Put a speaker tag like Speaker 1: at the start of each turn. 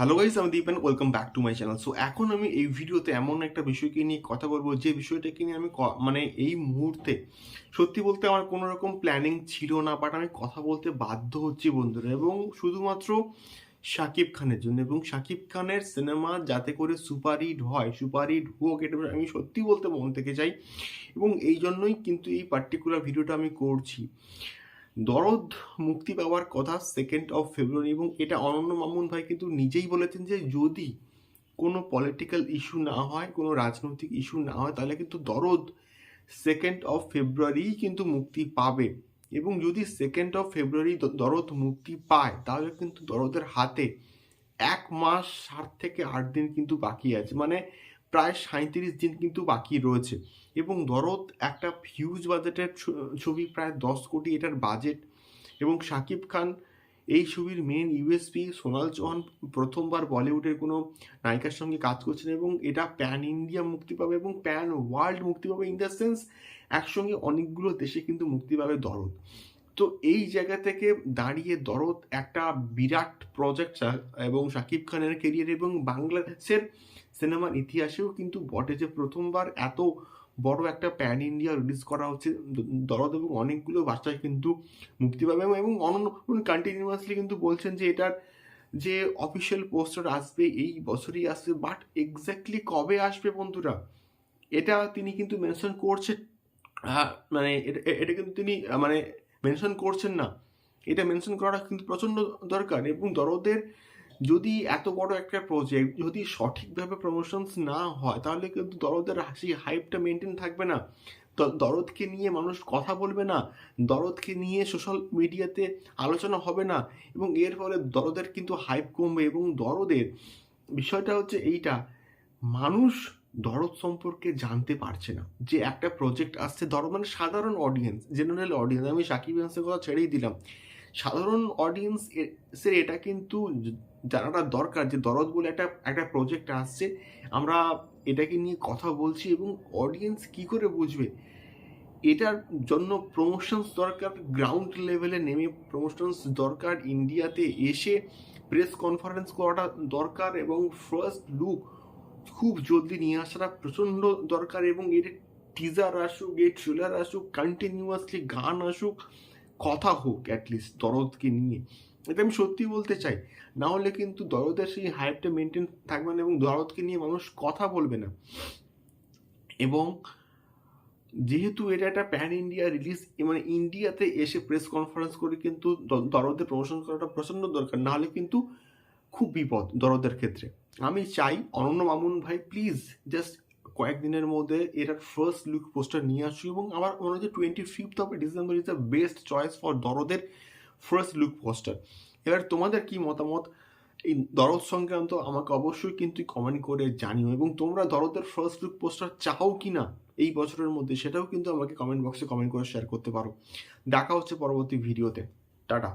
Speaker 1: Hello guys আমি Deep and welcome back to my channel so এখন আমি এই ভিডিওতে এমন একটা বিষয়কে নিয়ে কথা বলব, যে বিষয়টাকে নিয়ে আমি মানে এই মুহূর্তে সত্যি বলতে আমার কোনো রকম প্ল্যানিং ছিল না বাট আমি কথা বলতে বাধ্য হচ্ছি বন্ধুরা। এবং শুধুমাত্র শাকিব খানের জন্য, এবং শাকিব খানের সিনেমা যাতে করে সুপারহিট হয়, সুপারহিট হোক, এটা আমি সত্যি বলতে মন থেকে চাই। এবং এই জন্যই কিন্তু এই পার্টিকুলার ভিডিওটা আমি করছি। দরদ মুক্তি পাওয়ার কথা সেকেন্ড অফ ফেব্রুয়ারি এবং এটা অনন্য মামুন ভাই কিন্তু নিজেই বলেছেন যে যদি কোনো পলিটিক্যাল ইস্যু না হয়, কোনো রাজনৈতিক ইস্যু না হয়, তাহলে কিন্তু দরদ সেকেন্ড অফ ফেব্রুয়ারি কিন্তু মুক্তি পাবে। এবং যদি সেকেন্ড অফ ফেব্রুয়ারি দরদ মুক্তি পায়, তাহলে কিন্তু দরদের হাতে এক মাস সাত থেকে আট দিন কিন্তু বাকি আছে। মানে প্রায় সাঁত্রিশ দিন কিন্তু বাকি রয়েছে। এবং দরদ একটা হিউজ বাজেটের ছবি, প্রায় দশ কোটি এটার বাজেট এবং শাকিব খান এই ছবির মেন ইউএসপি সোনাল চৌহান প্রথমবার বলিউডের কোনো নায়িকার সঙ্গে কাজ করছেন এবং এটা প্যান ইন্ডিয়া মুক্তি পাবে এবং প্যান ওয়ার্ল্ড মুক্তি পাবে ইন দ্য সেন্স একসঙ্গে অনেকগুলো দেশে কিন্তু মুক্তি পাবে দরদ। তো এই জায়গা থেকে দাঁড়িয়ে দরদ একটা বিরাট প্রজেক্ট এবং শাকিব খানের কেরিয়ার এবং বাংলাদেশের সিনেমার ইতিহাসেও কিন্তু বটে যে প্রথমবার এত বড় একটা প্যান ইন্ডিয়া রিলিজ করা হচ্ছে। দরদ এবং অনেকগুলো ভাষায় কিন্তু মুক্তি পাবে এবং- অন্য কন্টিনিউয়াসলি কিন্তু বলছেন যে এটার যে অফিসিয়াল পোস্টার আসবে এই বছরই আসবে বাট এক্স্যাক্টলি কবে আসবে বন্ধুরা? এটা তিনি কিন্তু মেনশন করছেন আহ, মানে এটা এটা কিন্তু তিনি মানে মেনশন করছেন না। এটা মেনশন করাটা কিন্তু প্রচণ্ড দরকার এবং দরদের যদি এত বড় একটা প্রজেক্ট যদি সঠিকভাবে প্রমোশনস না হয়, তাহলে কিন্তু দরদের সেই হাইপটা মেনটেন থাকবে না। দরদকে নিয়ে মানুষ কথা বলবে না, দরদকে নিয়ে সোশ্যাল মিডিয়াতে আলোচনা হবে না এবং এর ফলে দরদের কিন্তু হাইপ কমবে এবং দরদের বিষয়টা হচ্ছে এইটা, মানুষ দরদ সম্পর্কে জানতে পারছে না। যে একটা প্রজেক্ট আসছে দরদ মানে সাধারণ অডিয়েন্স জেনারেল অডিয়েন্স আমি সাকিব হাসানের কথা ছেড়েই দিলাম। সাধারণ অডিয়েন্স এর এটা কিন্তু জানাটা দরকার যে দরদ বলে একটা একটা প্রজেক্ট আসছে। আমরা এটাকে নিয়ে কথা বলছি এবং অডিয়েন্স কি করে বুঝবে? এটার জন্য প্রমোশনস দরকার গ্রাউন্ড লেভেলে নেমে প্রমোশনস দরকার ইন্ডিয়াতে এসে প্রেস কনফারেন্স করাটা দরকার এবং ফার্স্ট লুক খুব জলদি নিয়ে আসাটা প্রচণ্ড দরকার এবং এর টিজার আসুক এর ট্রেলার আসুক কন্টিনিউয়াসলি গান আসুক কথা হোক অ্যাটলিস্ট দরদকে নিয়ে। এটা আমি সত্যি বলতে চাই, না হলে কিন্তু দরদের সেই হাইপটা মেনটেন থাকবে না এবং দরদকে নিয়ে মানুষ কথা বলবে না। এবং যেহেতু এটা একটা প্যান ইন্ডিয়া রিলিজ মানে ইন্ডিয়াতে এসে প্রেস কনফারেন্স করে কিন্তু দরদের প্রমোশন করাটা প্রচণ্ড দরকার, না হলে কিন্তু খুব বিপদ দরদের ক্ষেত্রে। আমি চাই অনন্য মামুন ভাই প্লিজ জাস্ট কয়েকদিনের মধ্যে এটার ফার্স্ট লুক পোস্টার নিয়ে আসছি এবং আমার মনে হচ্ছে twenty fifth of December is the best choice for দরদের first look poster এবার তোমাদের কি মতামত? এই দরদ সংক্রান্ত আমাকে অবশ্যই কিন্তু কমেন্ট করে জানিও এবং তোমরা দরদের ফার্স্ট লুক পোস্টার চাও কি না এই বছরের মধ্যে সেটাও কিন্তু আমাকে কমেন্ট বক্সে কমেন্ট করে শেয়ার করতে পারো। দেখা হচ্ছে পরবর্তী ভিডিওতে টাটা।